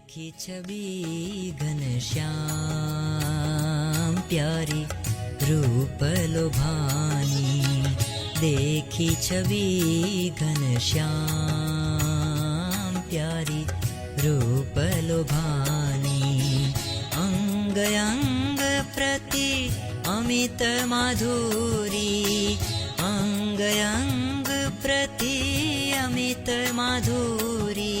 देखी छवि घनश्याम प्यारी रूप लोभानी। देखी छवि घनश्याम प्यारी रूप लोभानी। अङ्ग अङ्ग प्रति अमित माधुरी। अङ्ग अङ्ग प्रति अमित माधुरी